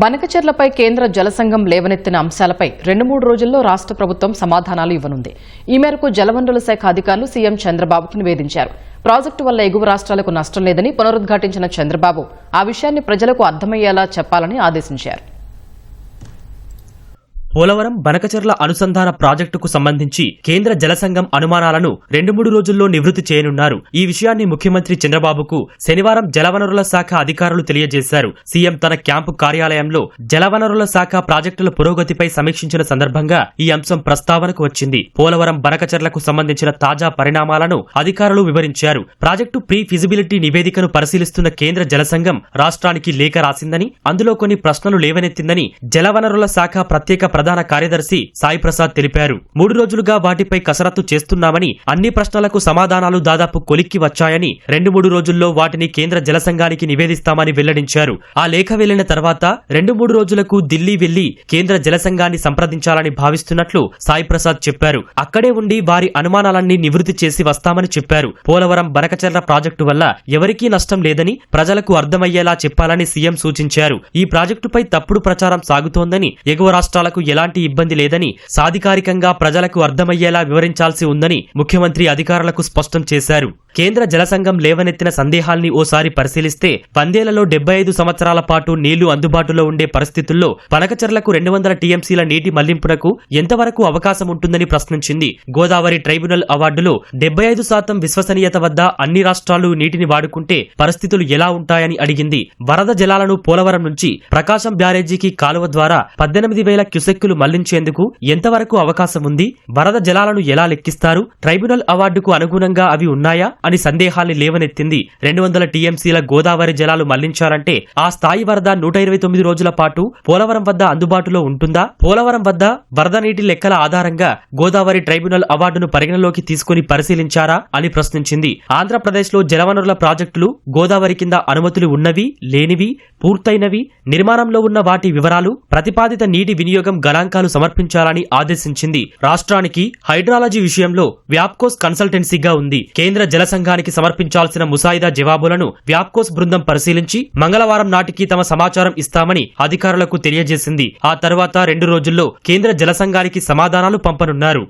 బనకచెర్లపై కేంద్ర జలసంఘం లేవనెత్తిన అంశాలపై రెండు మూడు రోజుల్లో రాష్ట్ర ప్రభుత్వం సమాధానాలు ఇవ్వనుంది. ఈ మేరకు జలవనరుల శాఖ అధికారులు సీఎం చంద్రబాబుకు నివేదించారు. ప్రాజెక్టు వల్ల ఎగువ రాష్ట్రాలకు నష్టం లేదని పునరుద్ఘాటించిన చంద్రబాబు ఆ విషయాన్ని ప్రజలకు అర్థమయ్యేలా చెప్పాలని ఆదేశించారు. పోలవరం బనకచెర్ల అనుసంధాన ప్రాజెక్టుకు సంబంధించి కేంద్ర జలసంఘం అనుమానాలను రెండు మూడు రోజుల్లో నివృత్తి చేయనున్నారు. ఈ విషయాన్ని ముఖ్యమంత్రి చంద్రబాబుకు శనివారం జలవనరుల శాఖ అధికారులు తెలియజేశారు. సీఎం తన క్యాంపు కార్యాలయంలో జలవనరుల శాఖ ప్రాజెక్టుల పురోగతిపై సమీక్షించిన సందర్భంగా ఈ అంశం ప్రస్తావనకు వచ్చింది. పోలవరం బనకచెర్లకు సంబంధించిన తాజా పరిణామాలను అధికారులు వివరించారు. ప్రాజెక్టు ప్రీ ఫిజిబిలిటీ నివేదికను పరిశీలిస్తున్న కేంద్ర జలసంఘం రాష్ట్రానికి లేఖ రాసిందని అందులో కొన్ని ప్రశ్నలు లేవనెత్తిందని జలవనరుల శాఖ ప్రత్యేక ప్రధాన ప్రధాన కార్యదర్శి సాయి ప్రసాద్ తెలిపారు. మూడు రోజులుగా వాటిపై కసరత్తు చేస్తున్నామని అన్ని ప్రశ్నలకు సమాధానాలు దాదాపు కొలిక్కి వచ్చాయని రెండు మూడు రోజుల్లో వాటిని కేంద్ర జలసంఘానికి నివేదిస్తామని వెల్లడించారు. ఆ లేఖ వెళ్ళిన తర్వాత రెండు మూడు రోజులకు ఢిల్లీ వెళ్ళి కేంద్ర జలసంఘాన్ని సంప్రదించాలని భావిస్తున్నట్లు సాయి ప్రసాద్ చెప్పారు. అక్కడే ఉండి వారి అనుమానాలన్నీ నివృత్తి చేసి వస్తామని చెప్పారు. పోలవరం బనకచర్ల ప్రాజెక్టు వల్ల ఎవరికీ నష్టం లేదని ప్రజలకు అర్థమయ్యేలా చెప్పాలని సీఎం సూచించారు. ఈ ప్రాజెక్టుపై తప్పుడు ప్రచారం సాగుతోందని ఎగువ రాష్ట్రాలకు ఎలాంటి ఇబ్బంది లేదని సాధికారికంగా ప్రజలకు అర్థమయ్యేలా వివరించాల్సి ఉందని ముఖ్యమంత్రి అధికారులకు స్పష్టం చేశారు. కేంద్ర జలసంఘం లేవనెత్తిన సందేహాల్ని ఓసారి పరిశీలిస్తే వందేళ్ళలో డెబ్బై ఐదు సంవత్సరాల పాటు నీళ్ళు అందుబాటులో ఉండే పరిస్థితుల్లో పనకచర్లకు రెండు వందల టీఎంసీల నీటి మళ్ళింపునకు ఎంతవరకు అవకాశం ఉంటుందని ప్రశ్నించింది. గోదావరి ట్రైబ్యునల్ అవార్డులో డెబ్బై ఐదు శాతం విశ్వసనీయత వద్ద అన్ని రాష్ట్రాలు నీటిని వాడుకుంటే పరిస్థితులు ఎలా ఉంటాయని అడిగింది. వరద జలాలను పోలవరం నుంచి ప్రకాశం బ్యారేజీకి కాలువ ద్వారా పద్దెనిమిది వేల క్యుసెక్కులు మళ్ళించేందుకు ఎంతవరకు అవకాశం ఉంది వరద జలాలను ఎలా లెక్కిస్తారు ట్రైబ్యునల్ అవార్డుకు అనుగుణంగా అవి ఉన్నాయా అని సందేహాల్ని లేవనెత్తింది. రెండు వందల టీఎంసీల గోదావరి జలాలు మళ్ళించాలంటే ఆ స్థాయి వరద నూట ఇరవై తొమ్మిది రోజుల పాటు పోలవరం వద్ద అందుబాటులో ఉంటుందా? పోలవరం వద్ద వరద నీటి లెక్కల ఆధారంగా గోదావరి ట్రైబ్యునల్ అవార్డును పరిగణలోకి తీసుకుని పరిశీలించారా అని ప్రశ్నించింది. ఆంధ్రప్రదేశ్లో జలవనరుల ప్రాజెక్టులు గోదావరి కింద అనుమతులు ఉన్నవి లేనివి పూర్తయినవి నిర్మాణంలో ఉన్న వాటి వివరాలు ప్రతిపాదిత నీటి వినియోగం గణాంకాలు సమర్పించాలని ఆదేశించింది. రాష్ట్రానికి హైడ్రాలజీ విషయంలో వ్యాప్కోస్ కన్సల్టెన్సీగా ఉంది. కేంద్ర జల సంఘానికి సమర్పించాల్సిన ముసాయిదా జవాబులను వ్యాప్కోస్ బృందం పరిశీలించి మంగళవారం నాటికి తమ సమాచారం ఇస్తామని అధికారులకు తెలియజేసింది. ఆ తర్వాత రెండు రోజుల్లో కేంద్ర జల సంఘానికి సమాధానాలు పంపనున్నారు.